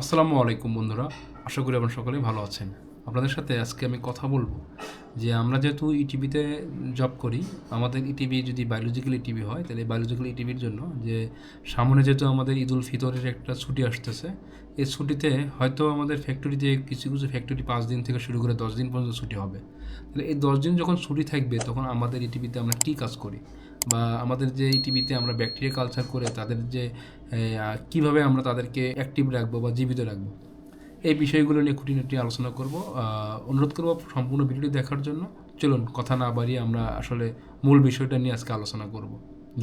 আসসালামু আলাইকুম বন্ধুরা, আশা করি আপনারা সকলে ভালো আছেন। আপনাদের সাথে আজকে আমি কথা বলব যে আমরা যেহেতু ইটিভিতে জব করি, আমাদের ইটিভি যদি বায়োলজিক্যাল ইটিভি হয়, তাহলে বায়োলজিক্যাল ইটিভির জন্য যে সামনে যেহেতু আমাদের ঈদ উল ফিতরের একটা ছুটি আসতেছে, এই ছুটিতে হয়তো আমাদের ফ্যাক্টরিতে কিছু কিছু ফ্যাক্টরি পাঁচ দিন থেকে শুরু করে দশ দিন পর্যন্ত ছুটি হবে। তাহলে এই দশ দিন যখন ছুটি থাকবে, তখন আমাদের ইটিভিতে আমরা কী কাজ করি? বা আমাদের যে টিভিতে আমরা ব্যাকটেরিয়া কালচার করে তাদের যে কীভাবে আমরা তাদেরকে অ্যাক্টিভ রাখব বা জীবিত রাখব, এই বিষয়গুলো নিয়ে খুঁটিনাটি আলোচনা করব। অনুরোধ করব সম্পূর্ণ ভিডিওটি দেখার জন্য। চলুন, কথা না বাড়িয়ে আমরা আসলে মূল বিষয়টা নিয়ে আজকে আলোচনা করব।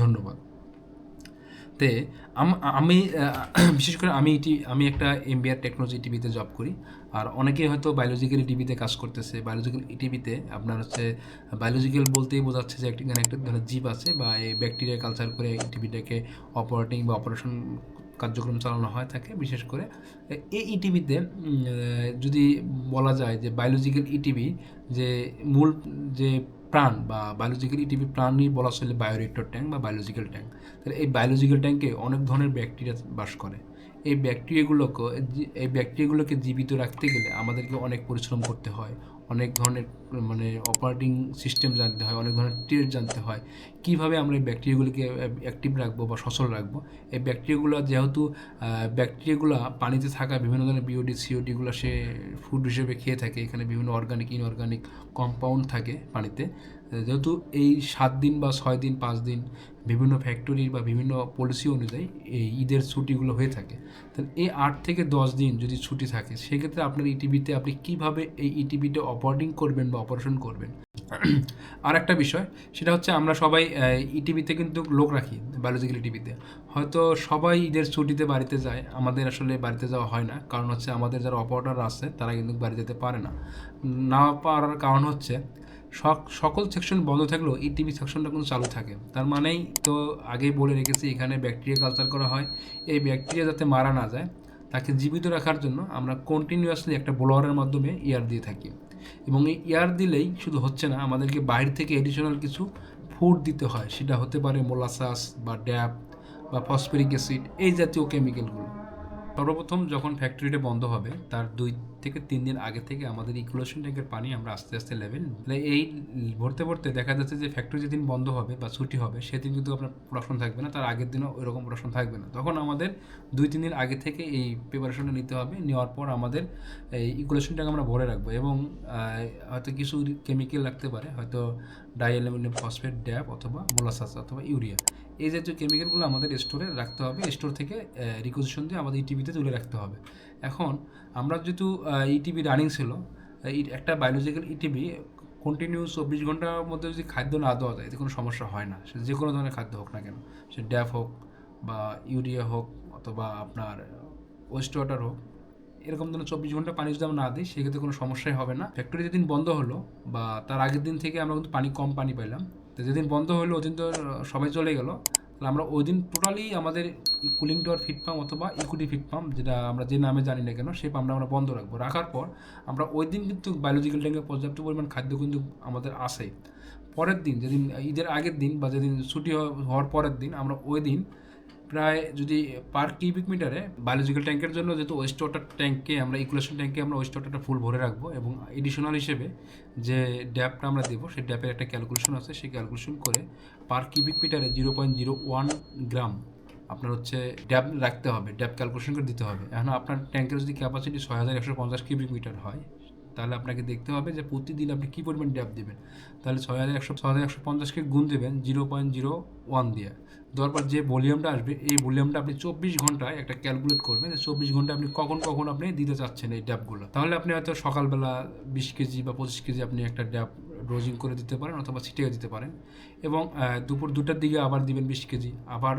ধন্যবাদ। তে আম- বিশেষ করে আমি এটি আমি একটা এমবিআর টেকনোলজি টিভিতে জব করি। আর অনেকেই হয়তো বায়োলজিক্যাল টিভিতে কাজ করতেছে। বায়োলজিক্যাল টিভিতে আপনার হচ্ছে বায়োলজিক্যাল বলতেই বোঝাচ্ছে যে একটি একটা ধরনের জীব আছে বা এই ব্যাকটেরিয়া কালচার করে এই টিভিটাকে অপারেটিং বা অপারেশন কার্যক্রম চালানো হয় থাকে বিশেষ করে। এই ইটিভিতে যদি বলা যায় যে বায়োলজিক্যাল ইটিভি যে মূল যে প্রাণ বা বায়োলজিক্যাল ইটিভি প্রাণই বলা চলে বায়োরিক্টর ট্যাঙ্ক বা বায়োলজিক্যাল ট্যাঙ্ক তাহলে এই বায়োলজিক্যাল ট্যাঙ্কে অনেক ধরনের ব্যাকটেরিয়া বাস করে। এই ব্যাকটেরিয়াগুলোকে এই ব্যাকটেরিয়াগুলোকে জীবিত রাখতে গেলে আমাদেরকে অনেক পরিশ্রম করতে হয়। অনেক ধরনের মানে অপারেটিং সিস্টেম জানতে হয়, অনেক ধরনের টেস্ট জানতে হয়। কীভাবে আমরা এই ব্যাকটেরিয়াগুলিকে অ্যাক্টিভ রাখব বা সচল রাখব? এই ব্যাকটেরিয়াগুলো যেহেতু ব্যাকটেরিয়াগুলো পানিতে থাকা বিভিন্ন ধরনের বিওডি সিওডিগুলো সে ফুড হিসেবে খেয়ে থাকে, এখানে বিভিন্ন অর্গানিক ইনঅর্গানিক কম্পাউন্ড থাকে পানিতে। যেহেতু এই সাত দিন বা ছয় দিন, পাঁচ দিন বিভিন্ন ফ্যাক্টরি বা বিভিন্ন পলিসি অনুযায়ী এই ঈদের ছুটিগুলো হয়ে থাকে। তাহলে এই আট থেকে দশ দিন যদি ছুটি থাকে, সেক্ষেত্রে আপনার ইটিভিতে আপনি কীভাবে এই ইটিভিতে অপারেটিং করবেন বা অপারেশন করবেন। আর একটা বিষয়, সেটা হচ্ছে আমরা সবাই ইটিভিতে কিন্তু লোক রাখি বায়োলজিক্যাল ইটিভিতে হয়তো সবাই ঈদের ছুটিতে বাড়িতে যায়, আমাদের আসলে বাড়িতে যাওয়া হয় না, কারণ হচ্ছে আমাদের যারা অপারেটার আছে, তারা কিন্তু বাড়ি যেতে পারে না। না পারার কারণ হচ্ছে, সক- সকল সেকশন বন্ধ থাকলেও এই টিভি সেকশনটা কিন্তু চালু থাকে। তার মানেই তো আগেই বলে রেখেছি, এখানে ব্যাকটেরিয়া কালচার করা হয়। এই ব্যাকটেরিয়া যাতে মারা না যায়, তাকে জীবিত রাখার জন্য আমরা কন্টিনিউয়াসলি একটা ব্লোয়ারের মাধ্যমে ইয়ার দিয়ে থাকি। এবং এই ইয়ার দিলেই শুধু হচ্ছে না, আমাদেরকে বাইরে থেকে এডিশনাল কিছু ফুড দিতে হয়। সেটা হতে পারে মোলাসাস বা ড্যাপ বা ফসফেরিক অ্যাসিড এই জাতীয় কেমিক্যালগুলো সর্বপ্রথম যখন ফ্যাক্টরিটা বন্ধ হবে, তার দুই থেকে তিন দিন আগে থেকে আমাদের ইকুলেশন ট্যাঙ্কের পানি আমরা আস্তে আস্তে লেভেল এই ভরতে ভরতে দেখা যাচ্ছে যে ফ্যাক্টরি যেদিন বন্ধ হবে বা ছুটি হবে, সেদিন কিন্তু আপনার প্রোডাকশন থাকবে না, তার আগের দিনও ওইরকম প্রোডাকশন থাকবে না। তখন আমাদের দুই, তিন দিন আগে থেকে এই প্রিপারেশনটা নিতে হবে, নেওয়ার পর আমাদের এই ইকুলেশন ট্যাঙ্ক আমরা ভরে রাখব এবং হয়তো কিছু কেমিক্যাল লাগতে পারে, হয়তো ডাইঅ্যালুমিনিয়াম ফসফেট ড্যাপ অথবা মোলাসাস অথবা ইউরিয়া। এই জাতীয় কেমিক্যালগুলো আমাদের স্টোরে রাখতে হবে। স্টোর থেকে রিকোজিশন দিয়ে আমাদের ইটিভিতে তুলে রাখতে হবে। এখন আমরা যেহেতু ইটিভি রানিং ছিল একটা বায়োলজিক্যাল ইটিভি কন্টিনিউ চব্বিশ ঘণ্টার মধ্যে যদি খাদ্য না দেওয়া যায়, এতে কোনো সমস্যা হয় না। সে যে কোনো ধরনের খাদ্য হোক না কেন। সে ড্যাপ হোক বা ইউরিয়া হোক অথবা আপনার ওয়েস্ট ওয়াটার হোক এরকম ধরনের চব্বিশ ঘণ্টা পানি যদি আমরা না দিই, সেক্ষেত্রে কোনো সমস্যাই হবে না। ফ্যাক্টরি যেদিন বন্ধ হলো বা তার আগের দিন থেকে আমরা কিন্তু পানি কম পানি পাইলাম। তো যেদিন বন্ধ হলো ওদিন তো সবাই চলে গেলো। তাহলে আমরা ওই দিন টোটালি আমাদের কুলিং টাওয়ার ফিট পাম্প অথবা ইকুইটি ফিট পাম্প যেটা আমরা যে নামে জানি না কেন, সেই পাম্পটা আমরা বন্ধ রাখব। রাখার পর আমরা ওই দিন কিন্তু বায়োলজিক্যাল ট্যাঙ্কে পর্যাপ্ত পরিমাণ খাদ্য কিন্তু আমাদের আসে। পরের দিন, যেদিন, ঈদের আগের দিন বা যেদিন ছুটি হওয়ার পরের দিন, আমরা ওই দিন প্রায় যদি পার কিউবিক মিটারে বায়োলজিক্যাল ট্যাঙ্কের জন্য যেহেতু ওয়েস্ট ওয়াটার ট্যাঙ্কে আমরা ইকুলেশন ট্যাঙ্কে আমরা ওয়েস্ট ওয়াটারটা ফুল ভরে রাখব এবং এডিশনাল হিসেবে যে ড্যাপটা আমরা দেবো, সেই ড্যাপের একটা ক্যালকুলেশন আছে। সেই ক্যালকুলেশন করে পার কিউবিক মিটারে zero point zero one gram আপনার হচ্ছে ড্যাপ রাখতে হবে। ড্যাপ ক্যালকুলেশন করে দিতে হবে। এখন আপনার ট্যাঙ্কের যদি ক্যাপাসিটি ছয় হাজার একশো পঞ্চাশ কিউবিক মিটার হয় তাহলে আপনাকে দেখতে হবে যে প্রতিদিন আপনি কী পরিমাণ ড্যাপ দেবেন। তাহলে ছয় হাজার একশো ছয় হাজার একশো পঞ্চাশকে গুণ দেবেন জিরো পয়েন্ট জিরো ওয়ান দিয়ে। দেওয়ার পর যে ভলিউমটা আসবে, এই ভলিউমটা আপনি চব্বিশ ঘন্টায় একটা ক্যালকুলেট করবেন যে চব্বিশ ঘণ্টা আপনি কখন কখন আপনি দিতে চাচ্ছেন এই ড্যাপগুলো তাহলে আপনি হয়তো সকালবেলা বিশ কেজি বা পঁচিশ কেজি আপনি একটা ড্যাপ রোজিং করে দিতে পারেন অথবা ছিটিয়ে দিতে পারেন। এবং দুপুর দুটার দিকে আবার দিবেন বিশ কেজি, আবার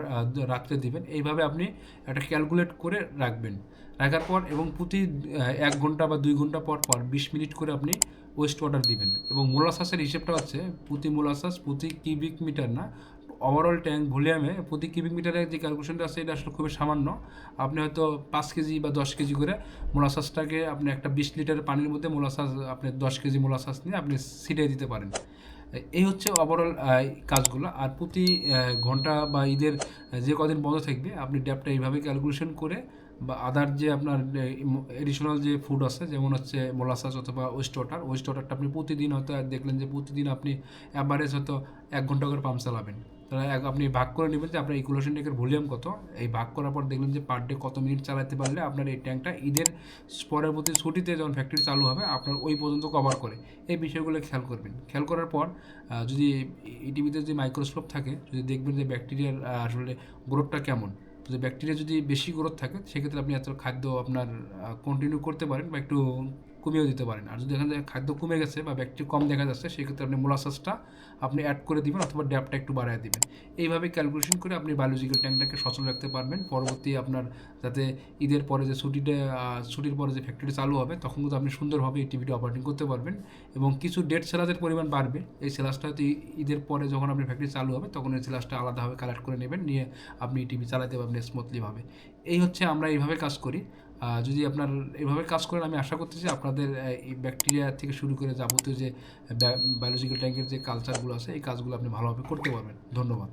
রাত্রে দিবেন। এইভাবে আপনি একটা ক্যালকুলেট করে রাখবেন। রাখার পর এবং প্রতি এক ঘণ্টা বা দুই ঘণ্টা পর পর বিশ মিনিট করে আপনি ওয়েস্ট ওয়াটার দিবেন। এবং মোলাসাসের হিসেবটা হচ্ছে, প্রতি মোলাসাস প্রতি কিউবিক মিটার না ওভারঅল ট্যাঙ্ক ভলিউমে প্রতি কিউবিক মিটারের যে ক্যালকুলেশনটা আছে, এটা আসলে খুবই সামান্য। আপনি হয়তো পাঁচ কেজি বা দশ কেজি করে মোলাসাসটাকে আপনি একটা বিশ লিটার পানির মধ্যে মোলাসাস আপনি দশ কেজি মোলাসাস নিয়ে আপনি ছিটিয়ে দিতে পারেন। এই হচ্ছে ওভারঅল কাজগুলো। আর প্রতি ঘণ্টা বা ঈদের যে কদিন বন্ধ থাকবে, আপনি ড্যাপটা এইভাবে ক্যালকুলেশন করে বা আদার যে আপনার এডিশনাল যে ফুড আছে, যেমন হচ্ছে মোলাসাস অথবা ওয়েস্ট ওয়াটার ওয়েস্ট ওয়াটারটা আপনি প্রতিদিন হয়তো দেখলেন যে প্রতিদিন আপনি অ্যাভারেজ হয়তো এক ঘণ্টা করে পাম্প চালাবেন। তাহলে আপনি ভাগ করে নেবেন যে আপনার ইকুলেশন ট্যাঙ্কের ভলিউম কত। এই ভাগ করার পর দেখলেন যে পার ডে কত মিনিট চালাতে পারলে আপনার এই ট্যাঙ্কটা ঈদের পরবর্তী ছুটিতে যখন ফ্যাক্টরি চালু হবে, আপনার ওই পর্যন্ত কভার করে। এই বিষয়গুলো খেয়াল করবেন। খেয়াল করার পর যদি ইটিভিতে যদি মাইক্রোস্কোপ থাকে, যদি দেখবেন যে ব্যাকটেরিয়ার আসলে গ্রোথটা কেমন, যদি ব্যাকটেরিয়া যদি বেশি গ্রোথ থাকে, সেক্ষেত্রে আপনি এত খাদ্য আপনার কন্টিনিউ করতে পারেন বা একটু কমিয়েও দিতে পারেন। আর যদি এখানে খাদ্য কমে গেছে বা ব্যাকটেরিয়া কম দেখা যাচ্ছে, সেক্ষেত্রে আপনি মোলাসাসটা আপনি অ্যাড করে দিবেন অথবা ড্যাপটা একটু বাড়ায় দিবেন। এইভাবে ক্যালকুলেশন করে আপনি বায়োলজিক্যাল ট্যাঙ্কটাকে সচল রাখতে পারবেন। পরবর্তী আপনার যাতে ঈদের পরে যে ছুটিটা ছুটির পরে যে ফ্যাক্টরি চালু হবে, তখন কিন্তু আপনি সুন্দরভাবে এই টিভিটা অপারেটিং করতে পারবেন। এবং কিছু ডেট সেলাসের পরিমাণ বাড়বে। এই সেলাসটা হয়তো ঈদের পরে যখন আপনি ফ্যাক্টরি চালু হবে, তখন এই সেলাসটা আলাদাভাবে কালেক্ট করে নেবেন। নিয়ে আপনি টিভি চালাতে পারবেন স্মুথলিভাবে এই হচ্ছে আমরা এইভাবে কাজ করি। যদি আপনার এভাবে কাজ করেন, আমি আশা করতেছি আপনাদের এই ব্যাকটেরিয়া থেকে শুরু করে যাবতীয় যে বায়োলজিক্যাল ট্যাঙ্কের যে কালচারগুলো আছে, এই কাজগুলো আপনি ভালোভাবে করতে পারবেন। ধন্যবাদ।